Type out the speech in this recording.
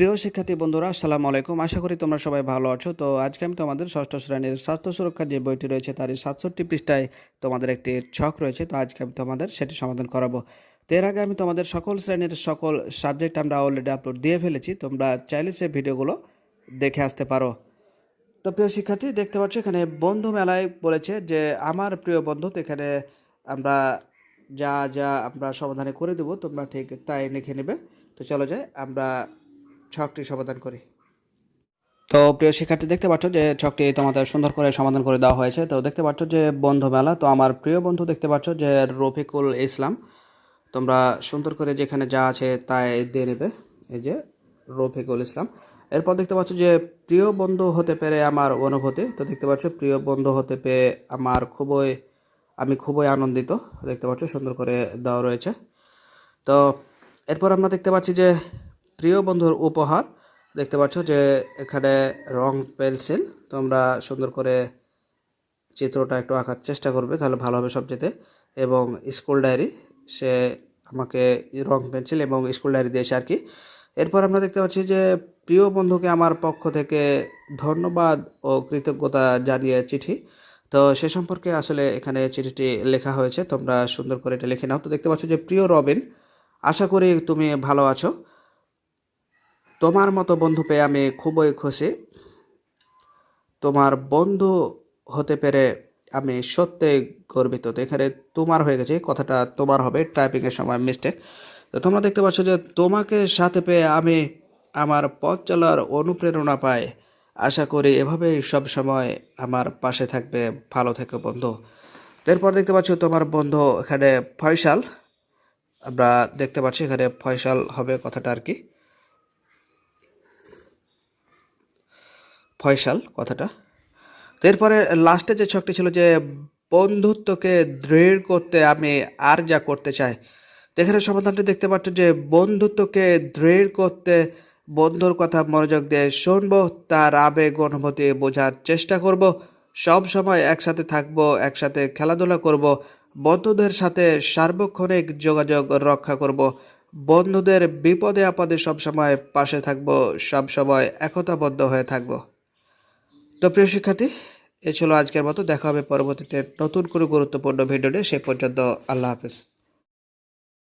প্রিয় শিক্ষার্থী বন্ধুরা, আসসালামু আলাইকুম। আশা করি তোমরা সবাই ভালো আছো। তো আজকে আমি তোমাদের ষষ্ঠ শ্রেণির স্বাস্থ্য সুরক্ষা যে বইটি রয়েছে তার সাতষট্টি পৃষ্ঠায় তোমাদের একটি ছক রয়েছে। তো আজকে আমি তোমাদের সেটি সমাধান করাবো। তো এর আগে আমি তোমাদের সকল শ্রেণির সকল সাবজেক্ট আমরা অলরেডি আপলোড দিয়ে ফেলেছি। তোমরা চাইলে সে ভিডিওগুলো দেখে আসতে পারো। তো প্রিয় শিক্ষার্থী, দেখতে পাচ্ছ এখানে বন্ধু মেলায় বলেছে যে, আমার প্রিয় বন্ধু, তো এখানে আমরা যা যা আমরা সমাধানে করে দেবো, তোমরা ঠিক তাই লিখে নেবে। তো চলো যাই, আমরা ছকটি সমাধান করি। তো প্রিয় শিক্ষার্থী, দেখতে পাচ্ছ যে ছকটি তোমাদের সুন্দর করে সমাধান করে দেওয়া হয়েছে। তো দেখতে পাচ্ছ যে বন্ধু মেলা, তো আমার প্রিয় বন্ধু দেখতে পাচ্ছ যে রফিকুল ইসলাম। তোমরা সুন্দর করে যেখানে যা আছে তাই দিয়ে নেবে, এই যে রফিকুল ইসলাম। এরপর দেখতে পাচ্ছ যে প্রিয় বন্ধু হতে পেরে আমার অনুভূতি, তো দেখতে পাচ্ছ প্রিয় বন্ধু হতে পেরে আমার খুবই, আমি খুবই আনন্দিত। দেখতে পাচ্ছ সুন্দর করে দেওয়া রয়েছে। তো এরপর আমরা দেখতে পাচ্ছি যে প্রিয় বন্ধুর উপহার, দেখতে পাচ্ছ যে এখানে রং পেন্সিল। তোমরা সুন্দর করে চিত্রটা একটু আঁকার চেষ্টা করবে, তাহলে ভালো হবে সবচেয়ে। এবং স্কুল ডায়েরি, সে আমাকে রং পেন্সিল এবং স্কুল ডায়েরি দিয়েছে আর কি। এরপর আমরা দেখতে পাচ্ছি যে প্রিয় বন্ধুকে আমার পক্ষ থেকে ধন্যবাদ ও কৃতজ্ঞতা জানিয়ে চিঠি। তো সে সম্পর্কে আসলে এখানে চিঠিটি লেখা হয়েছে, তোমরা সুন্দর করে এটা লিখে নাও। তো দেখতে পাচ্ছ যে প্রিয় রবিন, আশা করি তুমি ভালো আছো। তোমার মতো বন্ধু পেয়ে আমি খুবই খুশি। তোমার বন্ধু হতে পেরে আমি সত্যি গর্বিত। তো এখানে তোমার হয়ে গেছে কথাটা তোমার হবে টাইপিংয়ের সময় মিস্টেক তো তোমরা দেখতে পাচ্ছ যে তোমাকে সাথে পেয়ে আমি আমার পথ চলার অনুপ্রেরণা পাই। আশা করি এভাবেই সব সময় আমার পাশে থাকবে। ভালো থেকো বন্ধু। এরপর দেখতে পাচ্ছ তোমার বন্ধু এখানে ফয়সাল। আমরা দেখতে পাচ্ছি এখানে ফয়সাল হবে কথাটা আর কি। ফয়সাল কথাটা। এরপরে লাস্টে যে ছকটি ছিল যে, বন্ধুত্বকে দৃঢ় করতে আমি আর যা করতে চাই। এখানে সমাধানটি দেখতে পাচ্ছ যে, বন্ধুত্বকে দৃঢ় করতে বন্ধুর কথা মনোযোগ দিয়ে শুনব, তার আবেগ অনুভূতি বোঝার চেষ্টা করব, সব সময় একসাথে থাকব, একসাথে খেলাধুলা করব, বন্ধুদের সাথে সার্বক্ষণিক যোগাযোগ রক্ষা করব, বন্ধুদের বিপদে আপদে সবসময় পাশে থাকব সবসময় একতাবদ্ধ হয়ে থাকব। তো প্রিয় শিক্ষার্থী, এ ছিল আজকের মতো। দেখা হবে পরবর্তীতে নতুন করে গুরুত্বপূর্ণ ভিডিও নিয়ে। সে পর্যন্ত আল্লাহ হাফেজ।